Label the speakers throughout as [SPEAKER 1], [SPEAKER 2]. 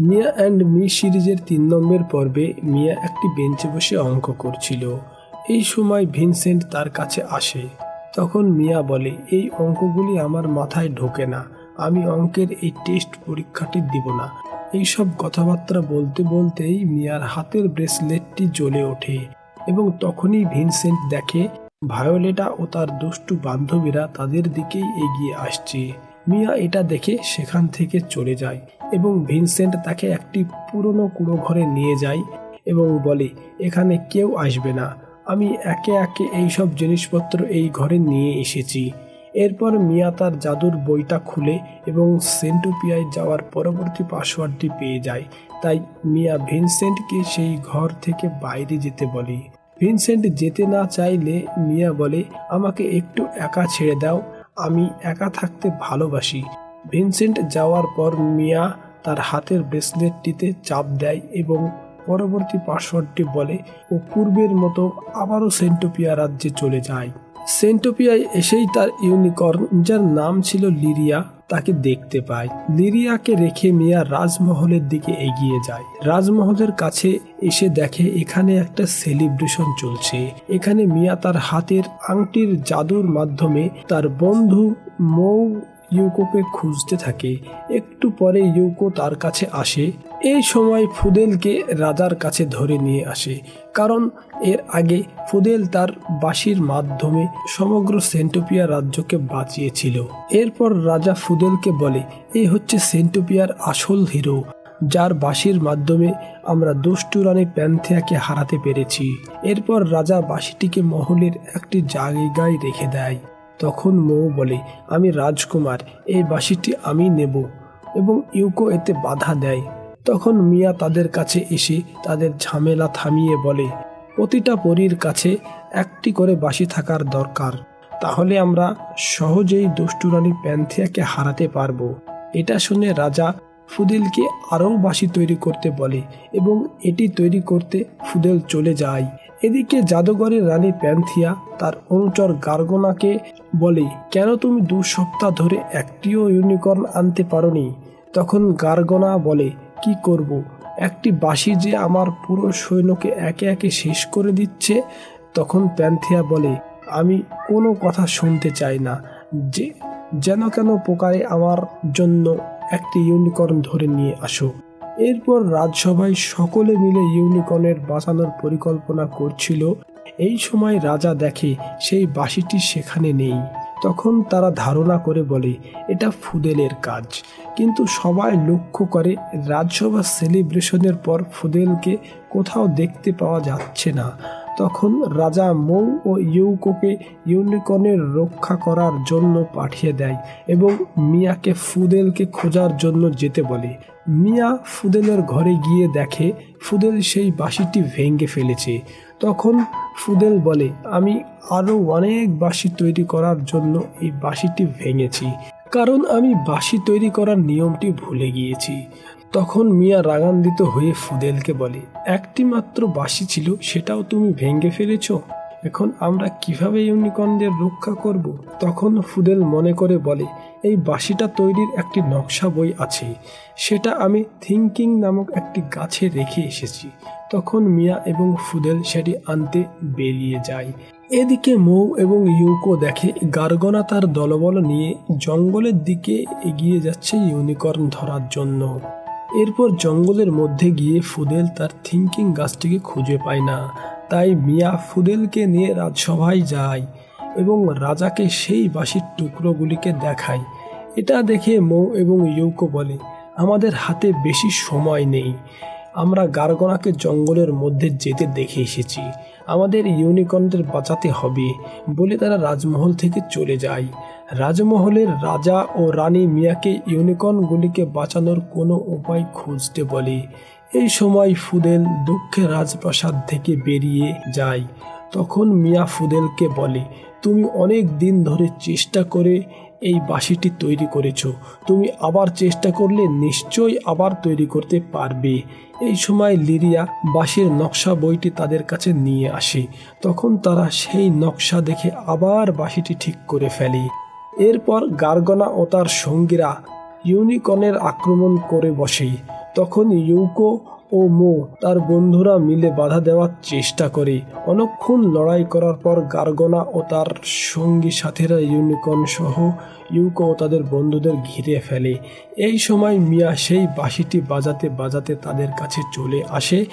[SPEAKER 1] Mia and me সিরিজের তিন নম্বর পর্বে মিয়া একটি বেঞ্চে বসে অঙ্ক করছিল। এই সময় ভিনসেন্ট তার কাছে আসে। তখন মিয়া বলে, এই অঙ্কগুলি আমার মাথায় ঢোকে না। আমি অঙ্কের এই টেস্ট পরীক্ষাটি দিব না। এইসব কথাবার্তা বলতে বলতেই মিয়ার হাতের ব্রেসলেটটি জ্বলে ওঠে এবং তখনই ভিনসেন্ট দেখে, ভায়োলেটা ও তার দুষ্টু বান্ধবীরা তাদের দিকেই এগিয়ে আসছে। মিয়া এটা দেখে সেখান থেকে চলে যায় এবং ভিনসেন্ট তাকে একটি পুরনো কুড়ো ঘরে নিয়ে যায় এবং বলে, এখানে কেউ আসবে না। আমি একে একে এই সব জিনিসপত্র এই ঘরে নিয়ে এসেছি। এরপর মিয়া তার জাদুর বইটা খুলে এবং সেন্টোপিয়ায় যাওয়ার পরবর্তী পাসওয়ার্ডটি পেয়ে যায়। তাই মিয়া ভিনসেন্টকে সেই ঘর থেকে বাইরে যেতে বলে। ভিনসেন্ট যেতে না চাইলে মিয়া বলে, আমাকে একটু একা ছেড়ে দাও। আমি একা থাকতে ভালোবাসি। ভিনসেন্ট যাওয়ার পর মিয়া তার হাতের ব্রেসলেটটিতে চাপ দেয় এবং পরবর্তী পাসওয়ার্ডটি বলে ও পূর্বের মতো আবারও সেন্টোপিয়া রাজ্যে চলে যায়। সেন্টোপিয়ায় এসেই তার ইউনিকর্ন, যার নাম ছিল লিরিয়া তাকে দেখতে পায়। লিরিয়াকে রেখে মিয়া রাজমহলের দিকে এগিয়ে যায়। রাজমহলের কাছে এসে দেখে এখানে একটা সেলিব্রেশন চলছে। এখানে মিয়া তার হাতের আংটির জাদুর মাধ্যমে তার বন্ধু মৌ ইউকোকে খুঁজতে থাকে। একটু পরে ইউকো তার কাছে আসে। এই সময় ফুদেলকে রাজার কাছে ধরে নিয়ে আসে, কারণ এর আগে ফুদেল তার বাঁশির মাধ্যমে সমগ্র সেন্টোপিয়া রাজ্যকে বাঁচিয়েছিল। এরপর রাজা ফুদেলকে বলে এই হচ্ছে সেন্টোপিয়ার আসল হিরো, যার বাঁশির মাধ্যমে আমরা দুষ্টু রানী প্যান্থিয়াকে হারাতে পেরেছি। এরপর রাজা বাঁশিটিকে মহলের একটি জায়গায় রেখে দেয়। তখন মৌ বলে, আমি রাজকুমার, এই বাঁশিটি আমি নেব এবং ইউকো এতে বাধা দেয়। তখন মিয়া তাদের কাছে এসে তাদের ঝামেলা থামিয়ে বলে, প্রতিটা পরীর কাছে একটি করে বাঁশি থাকার দরকার। তাহলে আমরা সহজেই দুষ্টুরানী প্যান্থিয়াকে হারাতে পারব এটা শুনে রাজা ফুদেলকে আরও বাঁশি তৈরি করতে বলে এবং এটি তৈরি করতে ফুদেল চলে যায়। এদিকে জাদুঘরের রানী প্যান্থিয়া তার অনুচর গার্গোনাকে বলে, কেন তুমি দু সপ্তাহ ধরে একটিও ইউনিকর্ন আনতে পারোনি তখন গার্গোনা বলে কি করব? একটি বাঁশি যে আমার পুরো সৈন্যকে একে একে শেষ করে দিচ্ছে? তখন প্যান্থিয়া বলে, আমি কোনো কথা শুনতে চাই না। যে, যেন কেন পোকারে আমার জন্য একটি ইউনিকর্ন ধরে নিয়ে আসো। এরপর রাজসভায় সকলে মিলে ইউনিকর্নের বাঁচানোর পরিকল্পনা করছিল। এই সময় রাজা দেখে, সেই বাঁশিটি সেখানে নেই। তখন তারা ধারণা করে বলে, এটা ফুদেলের কাজ। কিন্তু সবাই লক্ষ্য করে, রাজসভা সেলিব্রেশনের পর ফুদেলকে কোথাও দেখতে পাওয়া যাচ্ছে না। তখন রাজা মৌ ও ইউকোকে ইউনিকর্নের রক্ষা করার জন্য পাঠিয়ে দেয় এবং মিয়াকে ফুদেলকে খোঁজার জন্য যেতে বলে। মিয়া ফুদেলের ঘরে গিয়ে দেখে, ফুদেল সেই বাঁশিটি ভেঙে ফেলেছে। তখন ফুদেল বলে, আমি আরও অনেক বাঁশি তৈরি করার জন্য এই বাঁশিটি ভেঙেছি, কারণ আমি বাঁশি তৈরি করার নিয়মটি ভুলে গিয়েছি। তখন মিয়া রাগান্বিত হয়ে ফুদেলকে বলে একটি মাত্র বাঁশি ছিল, সেটাও তুমি ভেঙে ফেলেছো? এখন আমরা কীভাবে ইউনিকর্নদের রক্ষা করব? তখন ফুদেল মনে করে বলে, এই বাঁশিটা তৈরির একটি নকশা বই আছে। সেটা আমি থিঙ্কিং নামক একটি গাছে রেখে এসেছি। তখন মিয়া এবং ফুদেল সেটি আনতে বেরিয়ে যায়। এদিকে মৌ এবং ইউকো দেখে গার্গনা তার দলবল নিয়ে জঙ্গলের দিকে এগিয়ে যাচ্ছে ইউনিকর্ন ধরার জন্য। এরপর জঙ্গলের মধ্যে গিয়ে ফুদেল তার থিঙ্কিং গাছটিকে খুঁজে পায় না। তাই মিয়া ফুদেলকে নিয়ে রাজসভায় যায় এবং রাজাকে সেই বাঁশির টুকরোগুলিকে দেখায়। এটা দেখে মৌ এবং ইউকো বলে, আমাদের হাতে বেশি সময় নেই। আমরা গারগোনাকে জঙ্গলের মধ্যে যেতে দেখে এসেছি। আমাদের ইউনিকর্নদের বাঁচাতে হবে বলে তারা রাজমহল থেকে চলে যায়। রাজমহলের রাজা ও রানী মিয়াকে ইউনিকর্নগুলিকে বাঁচানোর কোনো উপায় খুঁজতে বলে। এই সময় ফুদেল দুঃখে রাজপ্রাসাদ থেকে বেরিয়ে যায়। তখন মিয়া ফুদেলকে বলে, তুমি অনেক দিন ধরে চেষ্টা করে এই বাঁশিটি তৈরি করেছ। তুমি আবার চেষ্টা করলে নিশ্চয়ই আবার তৈরি করতে পারবে। এই সময় লিরিয়া বাঁশির নকশা বইটি তাদের কাছে নিয়ে আসে। তখন তারা সেই নকশা দেখে আবার বাঁশিটি ঠিক করে ফেলে। এরপর গার্গনা ও তার সঙ্গীরা ইউনিকর্নের আক্রমণ করে বসে। তখন ইউকো ও মো তার বন্ধুরা মিলে বাধা দেওয়ার চেষ্টা করে। অনেকক্ষণ লড়াই করার পর গার্গনা ও তার সঙ্গী সাথীরা ইউনিকর্ন সহ ইউকো ও তাদের বন্ধুদের ঘিরে ফেলে। এই সময় মিয়া সেই বাঁশিটি বাজাতে বাজাতে তাদের কাছে চলে আসে।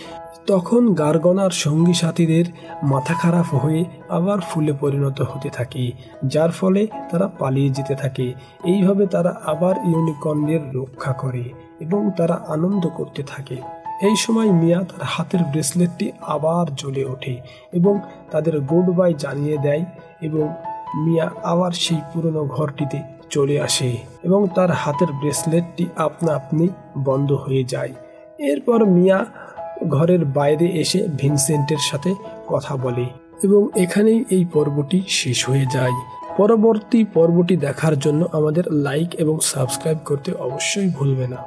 [SPEAKER 1] তখন গার্গনার সঙ্গী সাথীদের মাথা খারাপ হয়ে আবার ফুলে পরিণত হতে থাকে, যার ফলে তারা পালিয়ে যেতে থাকে। এইভাবে তারা আবার ইউনিকর্নের রক্ষা করে এবং তারা আনন্দ করতে থাকে। এই সময় মিয়া তার হাতের ব্রেসলেটটি আবার জ্বলে ওঠে এবং তাদের গুড বাই জানিয়ে দেয় এবং মিয়া আবার সেই পুরনো ঘরটিতে চলে আসে এবং তার হাতের ব্রেসলেটটি আপনা আপনি বন্ধ হয়ে যায়। এরপর মিয়া ঘরের বাইরে এসে ভিনসেন্টের সাথে কথা বলে এবং এখানেই এই পর্বটি শেষ হয়ে যায়। পরবর্তী পর্বটি দেখার জন্য আমাদের লাইক এবং সাবস্ক্রাইব করতে অবশ্যই ভুলবে না।